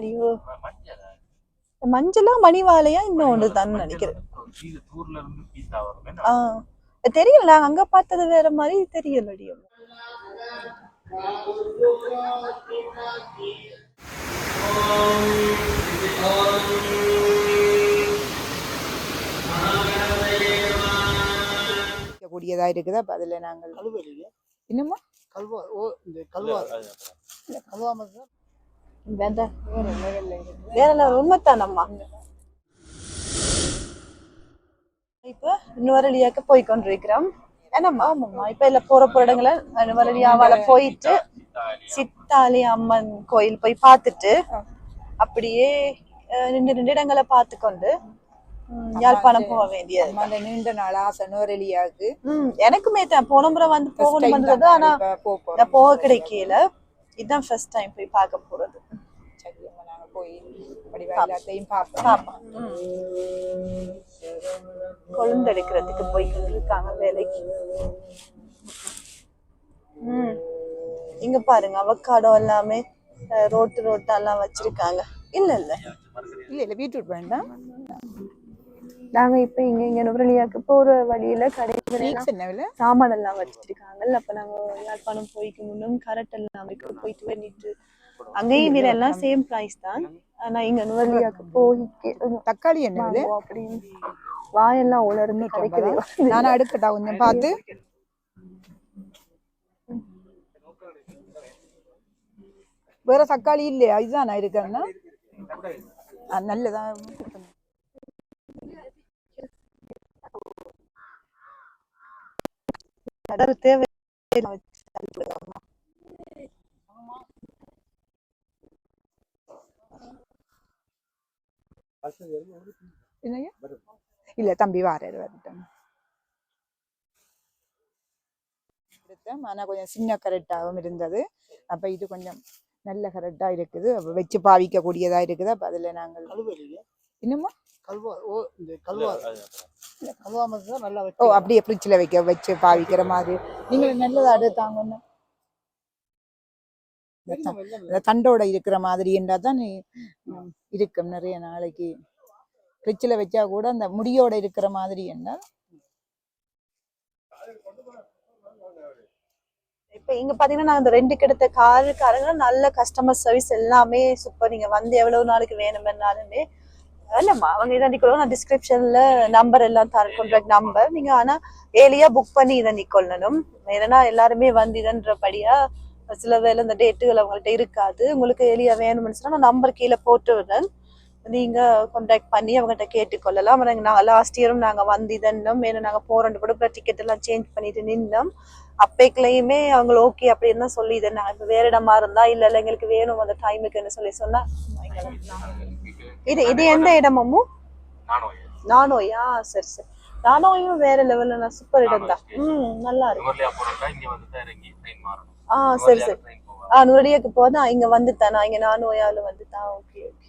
ஐயோ மஞ்சளா. மணிவாலையா இன்னொன்று தான் நினைக்கிறேன். தூர்ல இருந்து பீஸா வரும் ஆ. தெரியல நாங்க அங்க பார்த்தது வேற மாதிரி தெரியலடி. கூடியதா இருக்குது? அப்ப அதுல நாங்கள் இன்னுமா கல்வா ஓ இந்த கல்வா கல்வா மாதிரி வேண்டாம் வேற level, உண்மைத்தானம்மா? இப்ப நுவரலியாக்கு போய் கொண்டிருக்கிறோம் என்னம்மா? ஆமாம்மா. இப்ப இல்ல போற போற இடங்களை நுவரலியாவால போயிட்டு சித்தாலி அம்மன் கோயில் போய் பார்த்துட்டு அப்படியே ரெண்டு ரெண்டு இடங்களை பார்த்து கொண்டு ம், யாழ்ப்பாணம் போக வேண்டியது. அந்த நீண்ட நாள் ஆசை நுவரெலியாவுக்கு ம் எனக்குமே தான். போன முறை வந்து போகணும் வந்தது ஆனா போக கிடைக்கல. இதுதான் ஃபர்ஸ்ட் டைம் போய் பார்க்க போறது. போய் படிவா எல்லாத்தையும் பார்ப்போம் பாப்போம் கொழுந்து எடுக்கிறதுக்கு போய்கிட்டு இருக்காங்க வேலைக்கு ம் இங்க பாருங்க அவக்காடோ எல்லாமே ரோட்டு ரோட்டெல்லாம் வச்சிருக்காங்க இல்ல இல்ல இல்ல இல்ல பீட்ரூட் வேண்டாம் நாங்க இப்ப இங்க இங்க நுவரலியாக்கு போற வழியில கடைகள் சாமான் எல்லாம் வச்சிருக்காங்கல்ல அப்ப நாங்க யாழ்ப்பாணம் போய்க்கு முன்னும் கரெக்ட் எல்லாம் போயிட்டு வேண்டிட்டு அங்கேயும் இதுல எல்லாம் சேம் பிரைஸ் தான். ஆனா இங்க நுவரலியாக்கு போய்க்கு தக்காளி என்ன விலை? அப்படின்னு வாயெல்லாம் உலர்ந்து கிடைக்குது நானும் அடுக்கட்டா கொஞ்சம் பார்த்து. வேற தக்காளி இல்லையா? இதுதான் நான் இருக்கேன்னா நல்லதா. தேவை என்னய்யா? இல்ல தம்பி வாராரு வரட்டும் எடுத்தேன். ஆனா கொஞ்சம் சின்ன கரெக்டாகவும் இருந்தது. அப்ப இது கொஞ்சம் நல்ல கரெக்டா இருக்குது. அப்ப வச்சு பாவிக்க கூடியதா இருக்குது. அப்ப அதுல நாங்கள் இன்னுமா கல்வா ஓ இந்த கல்வா இல்ல. கல்வா மாதிரி தான் நல்லா ஓ வச்சு அப்படியே ஃப்ரிட்ஜில் வைக்க வச்சு பாவிக்கிற மாதிரி. நீங்க நல்லதா எடுத்தாங்கன்னு தண்டோட இருக்கிற மாதிரி தான் இருக்கும் நிறைய நாளைக்கு. ஃப்ரிட்ஜில் வச்சா கூட அந்த முடியோட இருக்கிற மாதிரி என்ன இப்ப இங்க பாத்தீங்கன்னா நாங்க இந்த ரெண்டு கிடைத்த காருக்காரங்க நல்ல கஸ்டமர் சர்வீஸ் எல்லாமே சூப்பர் நீங்க வந்து எவ்வளவு நாளைக்கு வேணும்னாலுமே இல்லம்மா அவங்க இதை நிக்கணும் நான் டிஸ்கிரிப்ஷன்ல நம்பர் எல்லாம் தர கான்டாக்ட் நம்பர் நீங்க ஆனா ஏலியா புக் பண்ணி இதை நிக்கொள்ளணும் ஏன்னா எல்லாருமே வந்து இதன்றபடியா சில வேளை இந்த டேட்டுகள் அவங்கள்ட்ட இருக்காது. உங்களுக்கு ஏலியா வேணும்னு சொன்னா நான் நம்பர் கீழே போட்டு விடுறேன். நீங்க கான்டாக்ட் பண்ணி அவங்ககிட்ட கேட்டுக்கொள்ளலாம். அப்புறம் நாங்க லாஸ்ட் இயரும் நாங்க வந்து இதன்னோம் ஏன்னா நாங்க போறோம் கூட டிக்கெட் எல்லாம் சேஞ்ச் பண்ணிட்டு நின்னோம். அப்பைக்குள்ளயுமே அவங்க ஓகே அப்படின்னு தான் சொல்லி இதை நான் இப்ப வேற இடமா இருந்தா இல்ல இல்ல எங்களுக்கு வேணும் அந்த டைமுக்குன்னு சொல்லி சொன்னா இது இது எந்த இடமும் நானோயா? சரி சரி. நானோயும் வேற லெவல்ல நான் சூப்பர் இடம் தான். ம் நல்லா இருக்கு. ஆ சரி சரி. ஆ நுரடியாக்கு போதா இங்க வந்துட்டேன். நான் இங்க நானோயால வந்துட்டேன். ஓகே ஓகே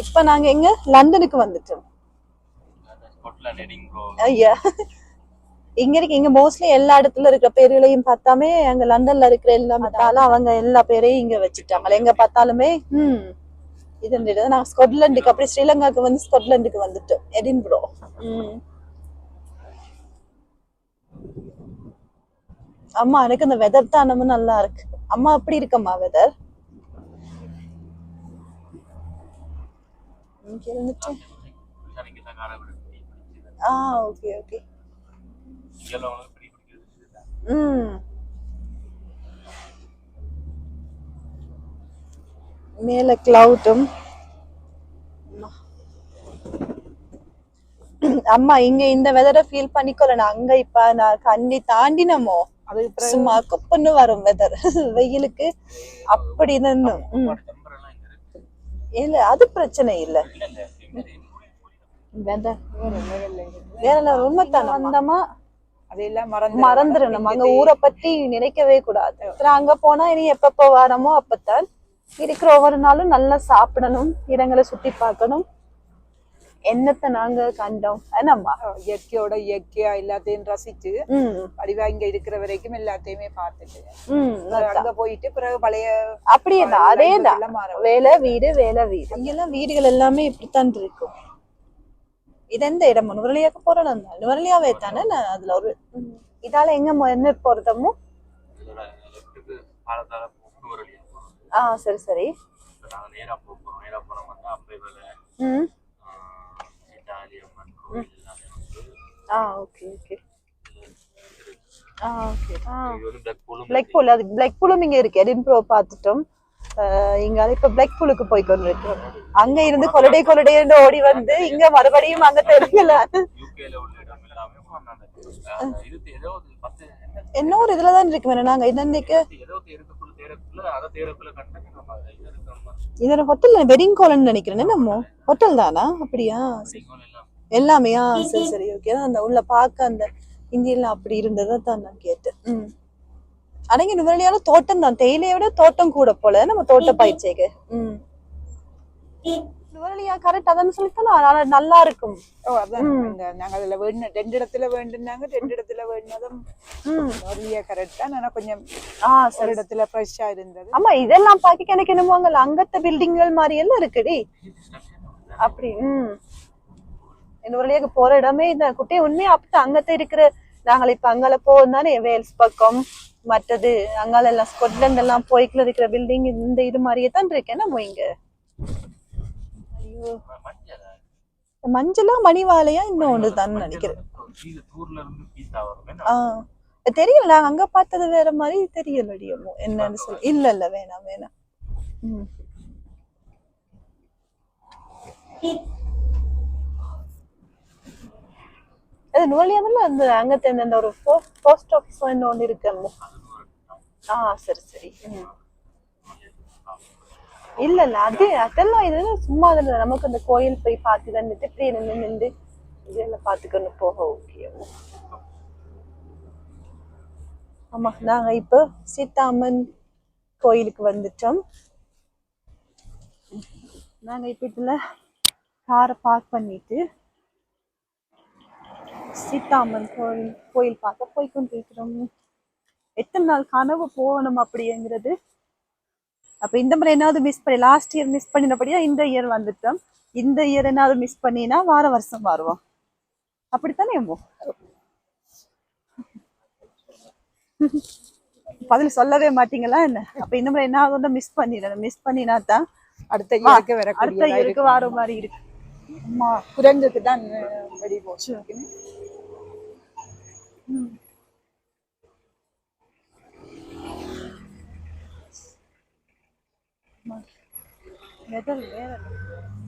இப்ப நாங்க எங்க? லண்டனுக்கு வந்துட்டோம். ஐயா இங்க இருக்கு இங்க மோஸ்ட்லி எல்லா இடத்துல இருக்கிற பேர்களையும் பார்த்தாமே அங்க லண்டன்ல இருக்கிற எல்லா பார்த்தாலும் அவங்க எல்லா பேரையும் இங்க வச்சுட்டாங்க எங்க பார்த்தாலுமே ம். இது இந்த இது. நான் ஸ்காட்லாண்டுக்கு அப்படி ஸ்ரீலங்காக்கு வந்து ஸ்காட்லாண்டுக்கு வந்துட்டோம் எடின்புரோ ம் அம்மா எனக்கு இந்த வெதர் தானமும் நல்லா இருக்கு அம்மா அப்படி இருக்கம்மா வெதர் இங்க இருந்துட்டு நீங்க தான் காரை விட ஆ ஓகே ஓகே இங்கெல்லாம் உனக்கு பிடி பிடிக்கிறது ம் மேல கிளவுட்டும் அம்மா இங்க இந்த வெதரை ஃபீல் பண்ணிக்கொள்ளணும் அங்க இப்ப நான் கண்ணி தாண்டினமோ அது சும்மா கொப்புன்னு வரும் வெதர் வெயிலுக்கு அப்படி இல்ல அது பிரச்சனை இல்ல. வேற. உண்மைத்தானே வந்தோமா? அதெல்லாம் மறந்து மறந்துடணும் அங்க ஊரை பத்தி நினைக்கவே கூடாது. அங்க போனா இனி எப்பப்ப வரமோ அப்பத்தான் இருக்கிற ஒவ்வொரு நாளும் நல்லா சாப்பிடணும் இடங்களை சுத்தி பார்க்கணும். என்னத்தை நாங்க கண்டோம்? என்னம்மா? இயற்கையோட இயற்கையா எல்லாத்தையும் ரசிச்சு ம். வடிவா இங்க இருக்கிற வரைக்கும் எல்லாத்தையுமே பார்த்துட்டு அங்க போயிட்டு பிறகு பழைய அப்படியே தான் மாற வேலை வீடு வேலை வீடு. இங்கெல்லாம் வீடுகள் எல்லாமே இப்படித்தான் இருக்கும். இது எந்த இடம்? நுவரலியாக்கு போறோம் நுவரலியாவே தானே? நான் அதுல ஒரு. இதால எங்க என்ன போறதமோ இதோட லெஃப்ட்டுக்கு பாலத்தால போகணும் ஒரு வழியா போகணும் ஆ சரி சரி. போக வந்து வேலை. ம். இட்டாலி அம்மன் கோவில் எல்லாமே வந்து ஆ ஓகே ஓகே. ஆ ஓகே. ஆ. இது வந்து பிளாக் பூலும் பிளாக் பூல் அது பிளாக் பூலும் இங்க இருக்கு. எடின்ப்ரோ பார்த்துட்டோம். இங்க இப்ப பிளாக் பூலுக்கு போய் கொண்டிருக்கிறோம். அங்க இருந்து கொலடே கொலடே ஓடி வந்து இங்க மறுபடியும் அங்க தெரியல. என்ன ஒரு இதுலதான் இருக்கு நாங்க இன்னைக்கு இதோட ஹோட்டல்ல வெட்டிங் காலன்னு நினைக்கிறேன். நம்ம ஹோட்டல் தானா? அப்படியா. எல்லாம் சரி சரி ஓகே அந்த உள்ள பார்க்க அந்த இந்தியில அப்படி இருந்ததை தான் நான் கேட்டேன். ம். அடங்கி நுவரலியால தோட்டம் தான். தேயிலையை விட தோட்டம் கூட போல. நம்ம தோட்ட பயிற்சிக்கு. ம். நுவரலியா கரெக்ட் அதான் சொல்லித்தானே நல்லா இருக்கும். ஓ அதான். இந்த நாங்க அதுல வேணும் ரெண்டு இடத்துல வேண்டுனாங்க ரெண்டு இடத்துல வேணுனதும் நிறைய கரெக்டா ஆனா கொஞ்சம் ஆ ஒரு சரி இடத்துல ஃப்ரெஷ்ஷா இருந்தது. ஆமா இதெல்லாம் பாக்க எனக்கு என்னமோ அங்க அங்கத்த பில்டிங்கள் மாதிரி எல்லாம் இருக்குடி அப்படி ம். வழியாக போற இடமே இந்த குட்டியை உண்மையா அப்படி அங்கத்த இருக்கிற நாங்கள் இப்ப அங்கால போவோம் தானே வேல்ஸ் பக்கம் மற்றது அங்கால எல்லாம் ஸ்கொட்லாண்ட் எல்லாம் போய்க்குள்ள இருக்கிற பில்டிங் இந்த இது மாதிரியே தான் இருக்கேன் நம்ம இங்க? மஞ்சள் மணிவாலையா இன்னொன்று தான் நினைக்கிறேன். தெரியல நாங்க அங்க பார்த்தது வேற மாதிரி தெரியலடியமோ என்னன்னு சொல்லி. இல்ல இல்ல வேணாம் வேணாம். அது நுவலியாவில் அந்த அங்க தெரிந்த அந்த ஒரு போஸ்ட் ஆஃபீஸ் ஒன்று இருக்கு. ஆ சரி சரி. இல்ல இல்ல அது அதெல்லாம் இது சும்மா அதுல நமக்கு அந்த கோயில் போய் பார்த்து தந்துட்டு இப்படி நின்று நின்று இதெல்லாம் பார்த்துக்கணும். போக ஓகே ஆமா நாங்க இப்போ சீதாமன் கோயிலுக்கு வந்துட்டோம். நாங்க இப்ப இதுல காரை பார்க் பண்ணிட்டு சீதாமன் கோயில் கோயில் பார்க்க போய் கொண்டிருக்கிறோம் எத்தனை நாள் கனவு போகணும் அப்படிங்கிறது அப்ப இந்த முறை என்னாவது மிஸ் பண்ணி லாஸ்ட் இயர் மிஸ் பண்ணினபடியா இந்த இயர் வந்துட்டோம். இந்த இயர் என்னாவது மிஸ் பண்ணினா வார வருஷம் வருவோம் அப்படித்தானே அம்மு? பதில் சொல்லவே மாட்டீங்களா என்ன? அப்ப இந்த முறை என்ன ஆகும்னா மிஸ் பண்ணிடணும் மிஸ் பண்ணினா தான் அடுத்த இயருக்கு அடுத்த வரக்கூடிய இயருக்கு வார மாதிரி இருக்கு. அம்மா குரங்குக்கு தான் வெடி போச்சு வெதர் வேற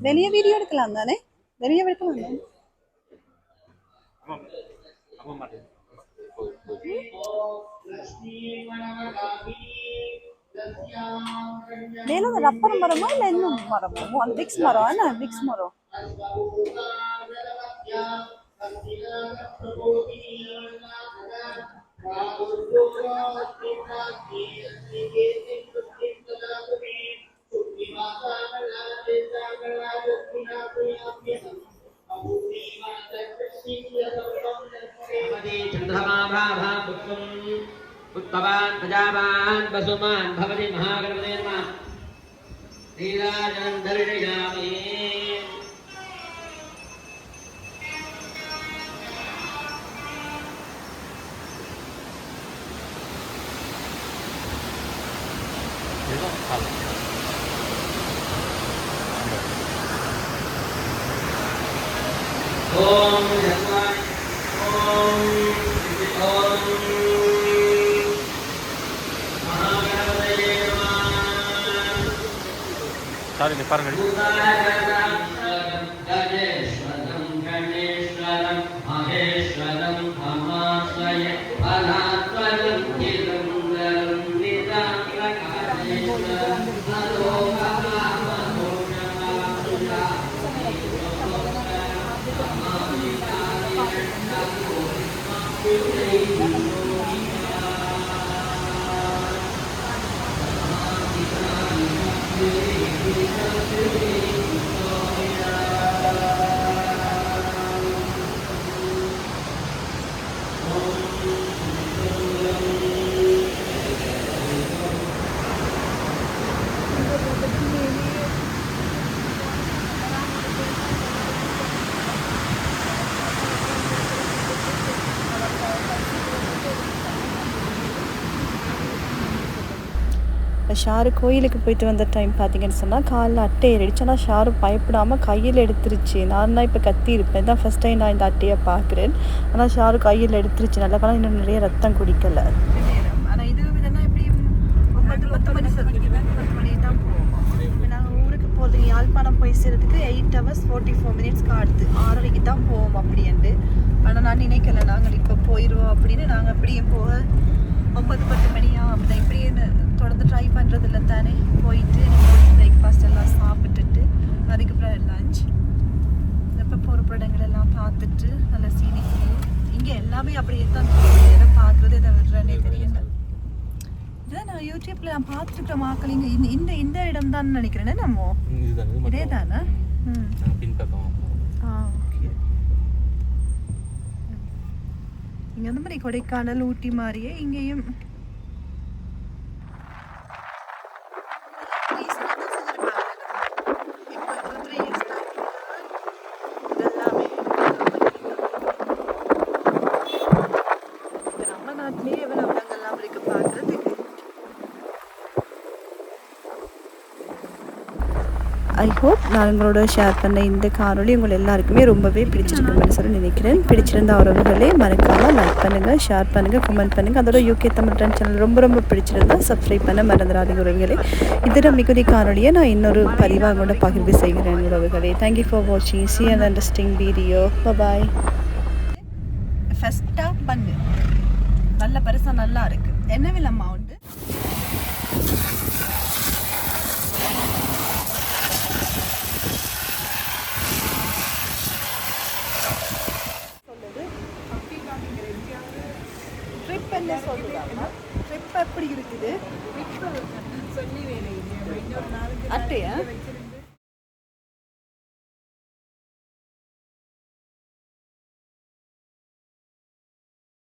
வெளியே வீடியோ எடுக்கலாம் தானே? வெளியே எடுக்கலாம் தானே? ஆமா அந்த ரப்பர் மரமா இல்ல இன்னும் மரமோ? அந்த விக்ஸ் மரம். என்ன விக்ஸ் மரம். उत्पवान् प्रजावान् वसुमान् भवति महागणपते नमः। नीराजनं दर्शयामि। ॐ சாரி பாருங்க ஷாரு கோயிலுக்கு போயிட்டு வந்த டைம் பார்த்தீங்கன்னு சொன்னால் காலில் அட்டை ஏறிடுச்சு ஆனால் ஷாரு பயப்படாமல் கையில் எடுத்துருச்சு. நான் தான் இப்போ கத்தி இருப்பேன். தான் ஃபஸ்ட் டைம் நான் இந்த அட்டையை பார்க்குறேன். ஆனால் ஷாரு கையில் எடுத்துருச்சு. நல்ல காலம் இன்னும் நிறைய ரத்தம் குடிக்கல. ஆனால் இது எப்படி ஒன்பது பத்து மணி பத்து மணி தான் போவோம் நாங்கள் ஊருக்கு போகிறது யாழ்ப்பாணம் போய் சேர்றதுக்கு eight hours forty four minutes காடுது ஆறரைக்கு தான் போவோம் அப்படின்ட்டு. ஆனால் நான் நினைக்கல நாங்கள் இப்போ போயிடுவோம் அப்படின்னு. நாங்கள் அப்படியே போக ஒன்பது பத்து மணியா அப்படின்னா இப்படியே தொடர்ந்து ட்ரை பண்ணுறது இல்லை தானே. போயிட்டு பிரேக்ஃபாஸ்ட் எல்லாம் சாப்பிட்டுட்டு அதுக்கப்புறம் லஞ்ச் எப்போ போகிற இடங்கள் எல்லாம் பார்த்துட்டு நல்ல சீனிக் இங்கே எல்லாமே அப்படியே தான். எதை பார்க்குறது எதை விடுறேன்னே தெரியல. இதான் நான் யூடியூப்ல நான் பார்த்துருக்க மக்கள் இங்கே இந்த இந்த இந்த இடம் தான் நினைக்கிறேனே நம்ம? இதே தானே ம். ஆ ஓகே. இங்கே வந்து மாதிரி கொடைக்கானல் ஊட்டி மாதிரியே இங்கேயும் நம்ம நாட்டிலேயே எவ்வளவு இடங்கள்லாம் இருக்கு பார்க்கறதுக்கு ஐ ஹோப் நான் உங்களோட ஷேர் பண்ண இந்த காணொலி உங்கள் எல்லாருக்குமே ரொம்பவே பிடிச்சிருக்குன்னு சொல்லி நினைக்கிறேன். பிடிச்சிருந்த உறவுகளே மறக்காமல் லைக் பண்ணுங்கள் ஷேர் பண்ணுங்கள் கமெண்ட் பண்ணுங்கள் அதோட யூகே தமிழ் டன் சேனல் ரொம்ப ரொம்ப பிடிச்சிருந்தா சப்ஸ்கிரைப் பண்ண மறந்துடாதீங்க உறவுகளே. இதர மிகுதி காணொலியை நான் இன்னொரு பதிவாக கூட பகிர்வு செய்கிறேன் உறவுகளே. தேங்க்யூ ஃபார் வாட்சிங் see and understanding video bye ஃபஸ்ட்டாக பண்ணு நல்ல பெருசாக நல்லா இருக்குது என்ன விலம்மா உண்டு இருக்குது அட்டையா